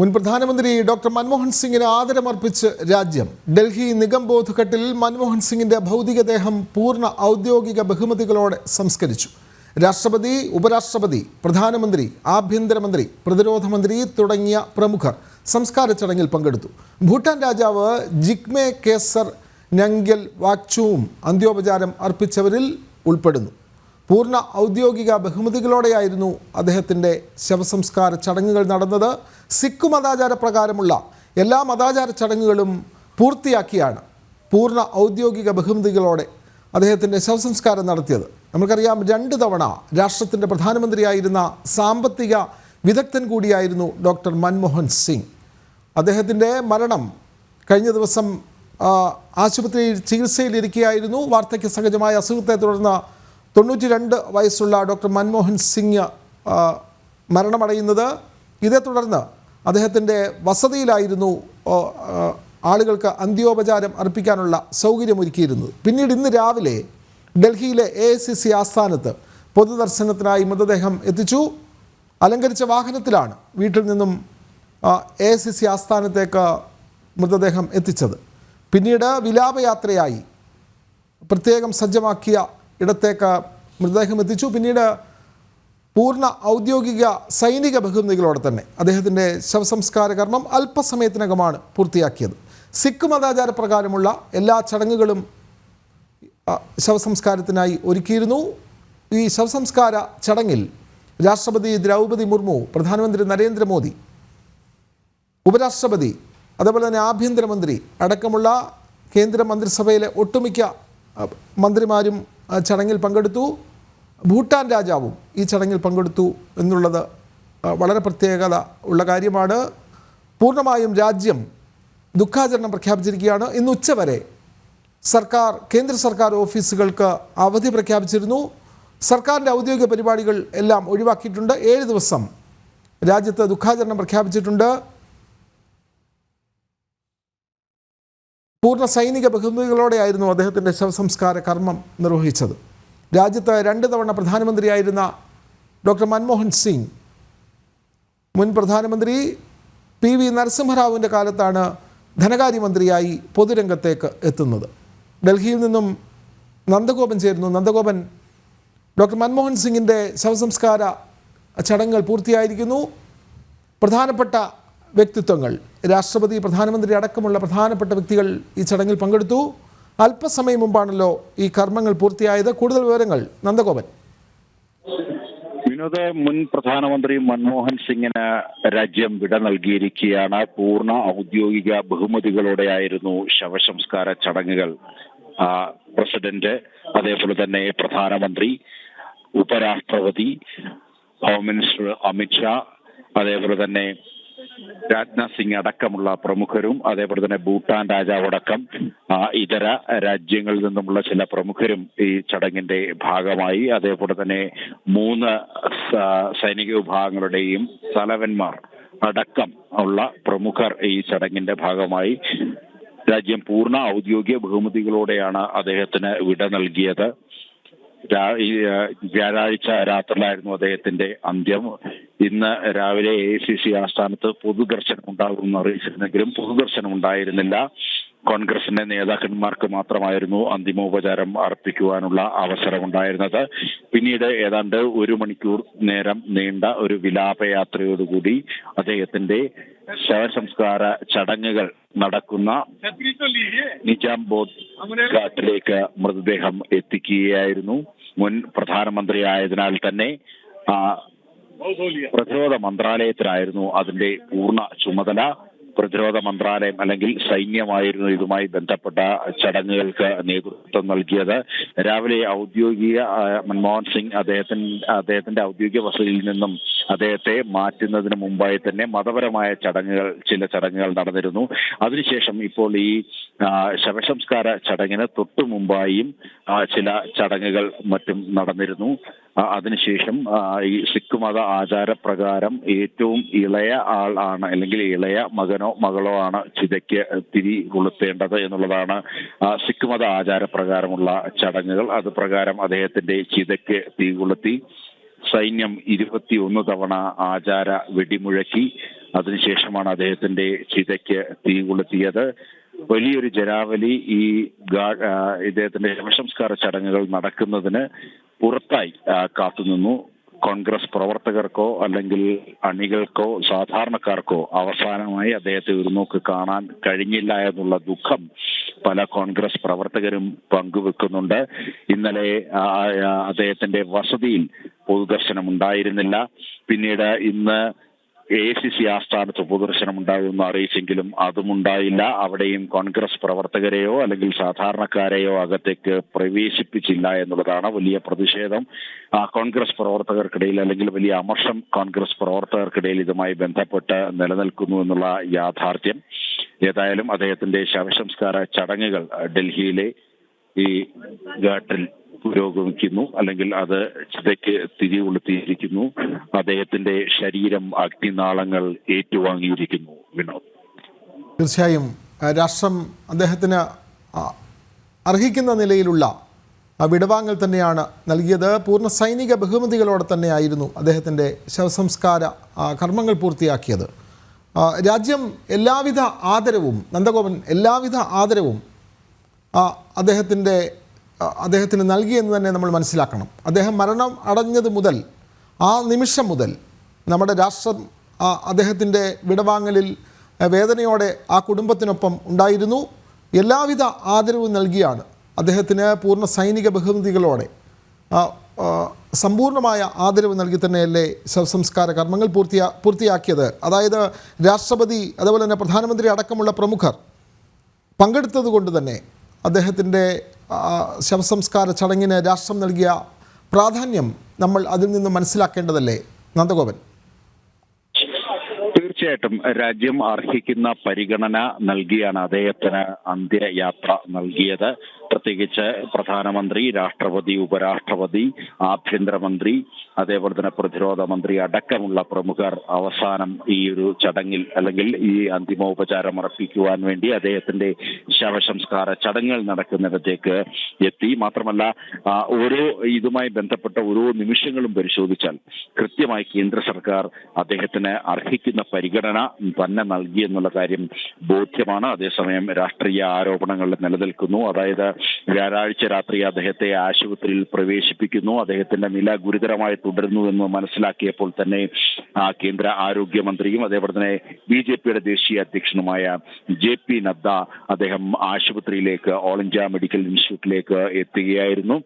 മുൻ പ്രധാനമന്ത്രി ഡോക്ടർ മൻമോഹൻ സിംഗിന് ആദരമർപ്പിച്ച് രാജ്യം. ഡൽഹി നിഗം ഘട്ടിൽ മൻമോഹൻ സിംഗിന്റെ ഭൗതികദേഹം പൂർണ ഔദ്യോഗിക ബഹുമതികളോടെ സംസ്കരിച്ചു. രാഷ്ട്രപതി ഉപരാഷ്ട്രപതി പ്രധാനമന്ത്രി ആഭ്യന്തരമന്ത്രി പ്രതിരോധ മന്ത്രി തുടങ്ങിയ പ്രമുഖർ സംസ്കാര ചടങ്ങിൽ പങ്കെടുത്തു. ഭൂട്ടാൻ രാജാവ് ജിഗ്മേ കേസർ നംഗ്യൽ വാക്ചുവും അന്ത്യോപചാരം അർപ്പിച്ചവരിൽ ഉൾപ്പെടുന്നു. പൂർണ ഔദ്യോഗിക ബഹുമതികളോടെയായിരുന്നു അദ്ദേഹത്തിന്റെ ശവസംസ്കാര ചടങ്ങുകൾ നടന്നത്. സിഖ് മതാചാര പ്രകാരമുള്ള എല്ലാ മതാചാര ചടങ്ങുകളും പൂർത്തിയാക്കിയാണ് പൂർണ ഔദ്യോഗിക ബഹുമതികളോടെ അദ്ദേഹത്തിന്റെ ശവസംസ്കാരം നടത്തിയത്. നമുക്കറിയാം രണ്ട് തവണ രാഷ്ട്രത്തിന്റെ പ്രധാനമന്ത്രിയായിരുന്ന സാമ്പത്തിക വിദഗ്ധൻ കൂടിയായിരുന്നു ഡോക്ടർ മൻമോഹൻ സിംഗ്. അദ്ദേഹത്തിന്റെ മരണം കഴിഞ്ഞ ദിവസം ആശുപത്രിയിൽ ചികിത്സയിലിരിക്കുകയായിരുന്നു വാർദ്ധക്യ സഹജമായ അസുഖത്തെ തുടർന്ന് തൊണ്ണൂറ്റി രണ്ട് വയസ്സുള്ള ഡോക്ടർ മൻമോഹൻ സിംഗ് മരണമടയുന്നത്. ഇതേ തുടർന്ന് അദ്ദേഹത്തിന്റെ വസതിയിലായിരുന്നു ആളുകൾക്ക് അന്ത്യോപചാരം അർപ്പിക്കാനുള്ള സൗകര്യമൊരുക്കിയിരുന്നത്. പിന്നീട് ഇന്ന് രാവിലെ ഡൽഹിയിലെ എ സി സി ആസ്ഥാനത്ത് പൊതുദർശനത്തിനായി മൃതദേഹം എത്തിച്ചു. അലങ്കരിച്ച വാഹനത്തിലാണ് വീട്ടിൽ നിന്നും എ സി സി ആസ്ഥാനത്തേക്ക് മൃതദേഹം എത്തിച്ചത്. പിന്നീട് വിലാപയാത്രയായി പ്രത്യേകം സജ്ജമാക്കിയ ഇടത്തേക്ക് മൃതദേഹം എത്തിച്ചു. പിന്നീട് പൂർണ ഔദ്യോഗിക സൈനിക ബഹുമതികളോടെ തന്നെ. അദ്ദേഹത്തിന്റെ ശവസംസ്കാര കർമ്മം അല്പസമയത്തിനകമാണ് പൂർത്തിയാക്കിയത്. സിഖ് മതാചാര പ്രകാരമുള്ള എല്ലാ ചടങ്ങുകളും ശവസംസ്കാരത്തിനായി ഒരുക്കിയിരുന്നു. ഈ ശവസംസ്കാര ചടങ്ങിൽ രാഷ്ട്രപതി ദ്രൗപദി മുർമു പ്രധാനമന്ത്രി നരേന്ദ്രമോദി ഉപരാഷ്ട്രപതി അതേപോലെ തന്നെ ആഭ്യന്തരമന്ത്രി അടക്കമുള്ള കേന്ദ്ര മന്ത്രിസഭയിലെ ഒട്ടുമിക്ക മന്ത്രിമാരും ചടങ്ങിൽ പങ്കെടുത്തു. ഭൂട്ടാൻ രാജാവും ഈ ചടങ്ങിൽ പങ്കെടുത്തു എന്നുള്ളത് വളരെ പ്രത്യേകത ഉള്ള കാര്യമാണ്. പൂർണമായും രാജ്യം ദുഃഖാചരണം പ്രഖ്യാപിച്ചിരിക്കുകയാണ്. ഇന്ന് ഉച്ചവരെ സർക്കാർ കേന്ദ്ര സർക്കാർ ഓഫീസുകൾക്ക് അവധി പ്രഖ്യാപിച്ചിരുന്നു. സർക്കാരിന്റെ ഔദ്യോഗിക പരിപാടികൾ എല്ലാം ഒഴിവാക്കിയിട്ടുണ്ട്. ഏഴ് ദിവസം രാജ്യത്ത് ദുഃഖാചരണം പ്രഖ്യാപിച്ചിട്ടുണ്ട്. പൂർണ സൈനിക ബഹുമതികളോടെയായിരുന്നു അദ്ദേഹത്തിന്റെ ശവസംസ്കാര കർമ്മം നിർവഹിച്ചത്. രാജ്യത്ത് രണ്ട് തവണ പ്രധാനമന്ത്രിയായിരുന്ന ഡോക്ടർ മൻമോഹൻ സിംഗ് മുൻ പ്രധാനമന്ത്രി പി വി നരസിംഹറാവുവിന്റെ കാലത്താണ് ധനകാര്യമന്ത്രിയായി പൊതുരംഗത്തേക്ക് എത്തുന്നത്. ഡൽഹിയിൽ നിന്നും നന്ദഗോപൻ ചേരുന്നു. നന്ദഗോപൻ ഡോക്ടർ മൻമോഹൻ സിംഗിന്റെ ശവസംസ്കാര ചടങ്ങുകൾ പൂർത്തിയായിരിക്കുന്നു. പ്രധാനപ്പെട്ട വ്യക്തിത്വങ്ങൾ. രാഷ്ട്രപതി പ്രധാനമന്ത്രി അടക്കമുള്ള പ്രധാനപ്പെട്ട വ്യക്തികൾ ഈ ചടങ്ങിൽ പങ്കെടുത്തു. അല്പസമയം മുമ്പാണല്ലോ ഈ കർമ്മങ്ങൾ പൂർത്തിയായത്. കൂടുതൽ വിവരങ്ങൾ നന്ദഗോപൻ. വിനോദ മുൻ പ്രധാനമന്ത്രി മൻമോഹൻ സിംഗിന് രാജ്യം വിട നൽകിയിരിക്കുകയാണ്. പൂർണ ഔദ്യോഗിക ബഹുമതികളോടെയായിരുന്നു ശവസംസ്കാര ചടങ്ങുകൾ. പ്രസിഡന്റ് അതേപോലെ തന്നെ പ്രധാനമന്ത്രി ഉപരാഷ്ട്രപതി ഹോം മിനിസ്റ്റർ അമിത്ഷാ അതേപോലെ തന്നെ രാജ്നാഥ് സിംഗ് അടക്കമുള്ള പ്രമുഖരും അതേപോലെ തന്നെ ഭൂട്ടാൻ രാജാവടക്കം ഇതര രാജ്യങ്ങളിൽ നിന്നുമുള്ള ചില പ്രമുഖരും ഈ ചടങ്ങിന്റെ ഭാഗമായി അതേപോലെ തന്നെ മൂന്ന് സൈനിക വിഭാഗങ്ങളുടെയും തലവന്മാർ അടക്കം ഉള്ള പ്രമുഖർ ഈ ചടങ്ങിന്റെ ഭാഗമായി. രാജ്യം പൂർണ ഔദ്യോഗിക ബഹുമതികളോടെയാണ് അദ്ദേഹത്തിന് വിട നൽകിയത്. വ്യാഴാഴ്ച രാത്രിയിലായിരുന്നു അദ്ദേഹത്തിന്റെ അന്ത്യം. ഇന്ന് രാവിലെ എ സി സി ആസ്ഥാനത്ത് പൊതുദർശനം ഉണ്ടാകുമെന്ന് അറിയിച്ചിരുന്നെങ്കിലും പൊതുദർശനം ഉണ്ടായിരുന്നില്ല കോൺഗ്രസിന്റെ നേതാക്കന്മാർക്ക് മാത്രമായിരുന്നു അന്തിമോപചാരം അർപ്പിക്കുവാനുള്ള അവസരമുണ്ടായിരുന്നത്. പിന്നീട് ഏതാണ്ട് ഒരു മണിക്കൂർ നേരം നീണ്ട ഒരു വിലാപയാത്രയോടുകൂടി അദ്ദേഹത്തിന്റെ ശവസംസ്കാര ചടങ്ങുകൾ നടക്കുന്ന നിജാംബോധ് ഘാട്ടിലേക്ക് മൃതദേഹം എത്തിക്കുകയായിരുന്നു. മുൻ പ്രധാനമന്ത്രിയായതിനാൽ തന്നെ പ്രതിരോധ മന്ത്രാലയത്തിലായിരുന്നു അതിന്റെ പൂർണ ചുമതല. പ്രതിരോധ മന്ത്രാലയം അല്ലെങ്കിൽ സൈന്യമായിരുന്നു ഇതുമായി ബന്ധപ്പെട്ട ചടങ്ങുകൾക്ക് നേതൃത്വം നൽകിയത്. രാവിലെ ഔദ്യോഗിക മൻമോഹൻ സിംഗ് അദ്ദേഹത്തിന് അദ്ദേഹത്തിന്റെ ഔദ്യോഗിക വസതിയിൽ നിന്നും അദ്ദേഹത്തെ മാറ്റുന്നതിന് മുമ്പായി തന്നെ മതപരമായ ചടങ്ങുകൾ ചില ചടങ്ങുകൾ നടന്നിരുന്നു. അതിനുശേഷം ഇപ്പോൾ ഈ ശവസംസ്കാര ചടങ്ങിന് തൊട്ടു മുമ്പായും ചില ചടങ്ങുകൾ മറ്റും നടന്നിരുന്നു. അതിനുശേഷം ഈ സിഖ് മത ആചാരപ്രകാരം ഏറ്റവും ഇളയ ആൾ ആണ് അല്ലെങ്കിൽ ഇളയ മകനോ മകളോ ആണ് ചിതയ്ക്ക് തിരി കൊളുത്തേണ്ടത് എന്നുള്ളതാണ് സിഖ് മത ആചാരപ്രകാരമുള്ള ചടങ്ങുകൾ. അത് പ്രകാരം അദ്ദേഹത്തിന്റെ ചിതയ്ക്ക് തീ കൊളുത്തി സൈന്യം ഇരുപത്തിയൊന്ന് തവണ ആചാര വെടിമുഴക്കി. അതിനുശേഷമാണ് അദ്ദേഹത്തിന്റെ ചിതയ്ക്ക് തീ കൊളുത്തിയത്. വലിയൊരു ജനാവലി ഈ ഇദ്ദേഹത്തിന്റെ ശവസംസ്കാര ചടങ്ങുകൾ നടക്കുന്നതിന് പുറത്തായി കാത്തുനിന്നു. കോൺഗ്രസ് പ്രവർത്തകർക്കോ അല്ലെങ്കിൽ അണികൾക്കോ സാധാരണക്കാർക്കോ അവസാനമായി അദ്ദേഹത്തെ ഒരു നോക്ക് കാണാൻ കഴിഞ്ഞില്ല എന്നുള്ള ദുഃഖം പല കോൺഗ്രസ് പ്രവർത്തകരും പങ്കുവെക്കുന്നുണ്ട്. ഇന്നലെ അദ്ദേഹത്തിന്റെ വസതിയിൽ പൊതുദർശനം ഉണ്ടായിരുന്നില്ല പിന്നീട് ഇന്ന് എ സി സി ആസ്ഥാനത്ത് പൊതുദർശനം ഉണ്ടാകുമെന്ന് അറിയിച്ചെങ്കിലും അതും ഉണ്ടായില്ല അവിടെയും കോൺഗ്രസ് പ്രവർത്തകരെയോ അല്ലെങ്കിൽ സാധാരണക്കാരെയോ അകത്തേക്ക് പ്രവേശിപ്പിച്ചില്ല എന്നുള്ളതാണ് വലിയ പ്രതിഷേധം. ആ കോൺഗ്രസ് പ്രവർത്തകർക്കിടയിൽ അല്ലെങ്കിൽ വലിയ അമർഷം കോൺഗ്രസ് പ്രവർത്തകർക്കിടയിൽ ഇതുമായി ബന്ധപ്പെട്ട് നിലനിൽക്കുന്നു എന്നുള്ള യാഥാർത്ഥ്യം. ഏതായാലും അദ്ദേഹത്തിന്റെ ശവസംസ്കാര ചടങ്ങുകൾ ഡൽഹിയിലെ ഈ ഘാട്ടിൽ പുരോഗമിക്കുന്നു അല്ലെങ്കിൽ അത് ചിതയ്ക്ക് തിരി തിരികൊളുത്തിയിരിക്കുന്നു അദ്ദേഹത്തിന്റെ ശരീരം അഗ്നിനാളങ്ങൾ ഏറ്റുവാങ്ങിയിരിക്കുന്നു വിനോദ്. തീർച്ചയായും രാഷ്ട്രം അദ്ദേഹത്തിന് അർഹിക്കുന്ന നിലയിലുള്ള വിടവാങ്ങൽ തന്നെയാണ് നൽകിയത്. പൂർണ സൈനിക ബഹുമതികളോടെ തന്നെയായിരുന്നു അദ്ദേഹത്തിന്റെ ശവസംസ്കാര കർമ്മങ്ങൾ പൂർത്തിയാക്കിയത്. രാജ്യം എല്ലാവിധ ആദരവും നന്ദഗോപൻ എല്ലാവിധ ആദരവും അദ്ദേഹത്തിന്റെ അദ്ദേഹത്തിന് നൽകിയെന്ന് തന്നെ നമ്മൾ മനസ്സിലാക്കണം. അദ്ദേഹം മരണം അടഞ്ഞത് മുതൽ ആ നിമിഷം മുതൽ നമ്മുടെ രാഷ്ട്രം അദ്ദേഹത്തിന്റെ വിടവാങ്ങലിൽ വേദനയോടെ ആ കുടുംബത്തിനൊപ്പം ഉണ്ടായിരുന്നു. എല്ലാവിധ ആദരവും നൽകിയാണ് അദ്ദേഹത്തിന് പൂർണ സൈനിക ബഹുമതികളോടെ. സമ്പൂർണമായ ആദരവ് നൽകി തന്നെയല്ലേ ശവസംസ്കാര കർമ്മങ്ങൾ പൂർത്തിയാ പൂർത്തിയാക്കിയത്. അതായത് രാഷ്ട്രപതി അതുപോലെ തന്നെ പ്രധാനമന്ത്രി അടക്കമുള്ള പ്രമുഖർ പങ്കെടുത്തത് കൊണ്ട് തന്നെ അദ്ദേഹത്തിന്റെ ശവസംസ്കാര ചടങ്ങിന് രാഷ്ട്രം നൽകിയ പ്രാധാന്യം നമ്മൾ അതിൽ നിന്ന് മനസ്സിലാക്കേണ്ടതല്ലേ? നന്ദഗോപൻ. തീർച്ചയായിട്ടും രാജ്യം അർഹിക്കുന്ന പരിഗണന നൽകിയാണ് അദ്ദേഹത്തിന് അന്ത്യയാത്ര നൽകിയത്. പ്രത്യേകിച്ച് പ്രധാനമന്ത്രി രാഷ്ട്രപതി ഉപരാഷ്ട്രപതി ആഭ്യന്തരമന്ത്രി അതേപോലെ തന്നെ പ്രതിരോധ മന്ത്രി അടക്കമുള്ള പ്രമുഖർ അവസാനം ഈ ഒരു ചടങ്ങിൽ അല്ലെങ്കിൽ ഈ അന്തിമോപചാരം അർപ്പിക്കുവാൻ വേണ്ടി അദ്ദേഹത്തിന്റെ ശവസംസ്കാര ചടങ്ങുകൾ നടക്കുന്നിടത്തേക്ക് എത്തി. മാത്രമല്ല ഓരോ ഇതുമായി ബന്ധപ്പെട്ട ഓരോ നിമിഷങ്ങളും പരിശോധിച്ചാൽ കൃത്യമായി കേന്ദ്ര സർക്കാർ അദ്ദേഹത്തിന് അർഹിക്കുന്ന പരിഗണന തന്നെ നൽകി എന്നുള്ള കാര്യം ബോധ്യമാണ്. അതേസമയം രാഷ്ട്രീയ ആരോപണങ്ങൾ നിലനിൽക്കുന്നു. അതായത് വ്യാഴാഴ്ച രാത്രി അദ്ദേഹത്തെ ആശുപത്രിയിൽ പ്രവേശിപ്പിക്കുന്നു. അദ്ദേഹത്തിന്റെ നില ഗുരുതരമായി തുടരുന്നു എന്ന് മനസ്സിലാക്കിയപ്പോൾ തന്നെ കേന്ദ്ര ആരോഗ്യമന്ത്രിയും അതേപോലെ തന്നെ ബി ജെ പിയുടെ ദേശീയ അധ്യക്ഷനുമായ ജെ പി നദ്ദ അദ്ദേഹം ആശുപത്രിയിലേക്ക് ഓൾ ഇന്ത്യ മെഡിക്കൽ ഇൻസ്റ്റിറ്റ്യൂട്ടിലേക്ക് എത്തുകയായിരുന്നു.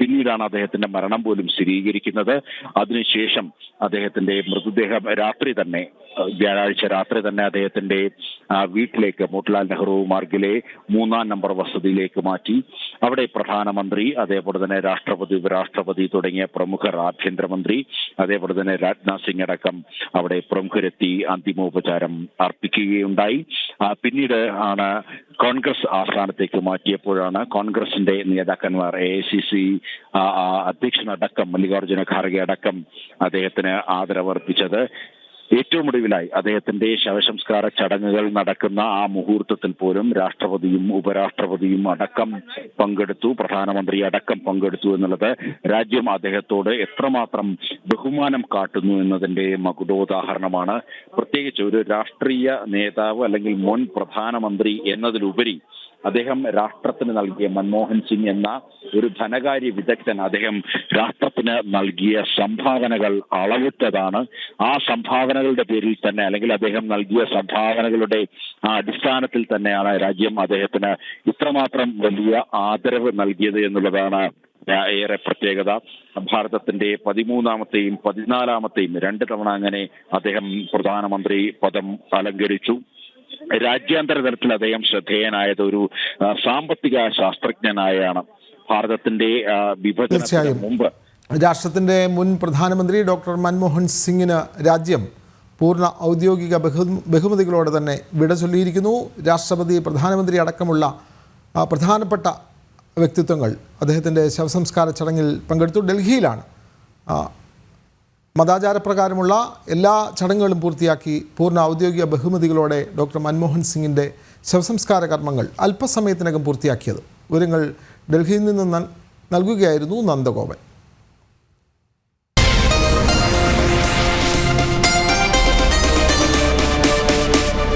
പിന്നീടാണ് അദ്ദേഹത്തിന്റെ മരണം പോലും സ്ഥിരീകരിക്കുന്നത്. അതിനുശേഷം അദ്ദേഹത്തിന്റെ മൃതദേഹം രാത്രി തന്നെ വ്യാഴാഴ്ച രാത്രി തന്നെ അദ്ദേഹത്തിന്റെ വീട്ടിലേക്ക് മോട്ടിലാൽ നെഹ്റു മാർഗിലെ മൂന്നാം നമ്പർ വസതിയിലേക്ക് മാറ്റി. അവിടെ പ്രധാനമന്ത്രി അതേപോലെ തന്നെ രാഷ്ട്രപതി ഉപരാഷ്ട്രപതി തുടങ്ങിയ പ്രമുഖർ ആഭ്യന്തരമന്ത്രി അതേപോലെ തന്നെ രാജ്നാഥ് സിംഗ് അടക്കം അവിടെ പ്രമുഖരെത്തി അന്തിമോപചാരം അർപ്പിക്കുകയുണ്ടായി. പിന്നീട് ആണ് കോൺഗ്രസ് ആസ്ഥാനത്തേക്ക് മാറ്റിയപ്പോഴാണ് കോൺഗ്രസിന്റെ നേതാക്കന്മാർ എ ഐ സി സി അധ്യക്ഷനടക്കം മല്ലികാർജുന ഖാർഗെ അടക്കം അദ്ദേഹത്തിന് ആദരവർപ്പിച്ചത്. ഏറ്റവും ഒടുവിലായി അദ്ദേഹത്തിന്റെ ശവസംസ്കാര ചടങ്ങുകൾ നടക്കുന്ന ആ മുഹൂർത്തത്തിൽ പോലും രാഷ്ട്രപതിയും ഉപരാഷ്ട്രപതിയും അടക്കം പങ്കെടുത്തു പ്രധാനമന്ത്രി അടക്കം പങ്കെടുത്തു എന്നുള്ളത് രാജ്യം അദ്ദേഹത്തോട് എത്രമാത്രം ബഹുമാനം കാട്ടുന്നു എന്നതിന്റെ മകുടോദാഹരണമാണ്. പ്രത്യേകിച്ച് ഒരു രാഷ്ട്രീയ നേതാവ് അല്ലെങ്കിൽ മുൻ പ്രധാനമന്ത്രി എന്നതിലുപരി അദ്ദേഹം രാഷ്ട്രത്തിന് നൽകിയ മൻമോഹൻ സിംഗ് എന്ന ഒരു ധനകാര്യ വിദഗ്ധൻ അദ്ദേഹം രാഷ്ട്രത്തിന് നൽകിയ സംഭാവനകൾ അളവിട്ടതാണ് ആ സംഭാവനകളുടെ പേരിൽ തന്നെ അല്ലെങ്കിൽ അദ്ദേഹം നൽകിയ സംഭാവനകളുടെ അടിസ്ഥാനത്തിൽ തന്നെയാണ് രാജ്യം അദ്ദേഹത്തിന് ഇത്രമാത്രം വലിയ ആദരവ് നൽകിയത് എന്നുള്ളതാണ് ഏറെ പ്രത്യേകത. ഭാരതത്തിന്റെ പതിമൂന്നാമത്തെയും പതിനാലാമത്തെയും രണ്ട് തവണ അങ്ങനെ അദ്ദേഹം പ്രധാനമന്ത്രി പദം അലങ്കരിച്ചു. രാജ്യാന്തര തലത്തിൽ അദ്ദേഹം ശ്രദ്ധേയനായത് ഒരു സാമ്പത്തിക ശാസ്ത്രജ്ഞനായാണ്. ഭാരതത്തിന്റെ വിഭജനത്തിന്. മുമ്പ് രാഷ്ട്രത്തിന്റെ മുൻ പ്രധാനമന്ത്രി ഡോക്ടർ മൻമോഹൻ സിംഗിന് രാജ്യം പൂർണ ഔദ്യോഗിക ബഹു ബഹുമതികളോടെ തന്നെ വിട ചൊല്ലിയിരിക്കുന്നു. രാഷ്ട്രപതി പ്രധാനമന്ത്രി അടക്കമുള്ള പ്രധാനപ്പെട്ട വ്യക്തിത്വങ്ങൾ അദ്ദേഹത്തിന്റെ ശവസംസ്കാര ചടങ്ങിൽ പങ്കെടുത്തു. ഡൽഹിയിലാണ് മതാചാരപ്രകാരമുള്ള എല്ലാ ചടങ്ങുകളും പൂർത്തിയാക്കി പൂർണ ഔദ്യോഗിക ബഹുമതികളോടെ ഡോക്ടർ മൻമോഹൻ സിംഗിന്റെ ശവസംസ്കാര കർമ്മങ്ങൾ അല്പസമയത്തിനകം പൂർത്തിയാക്കിയത്. വിവരങ്ങൾ ഡൽഹിയിൽ നിന്ന് നൽ- നൽകുകയായിരുന്നു നന്ദഗോപൻ.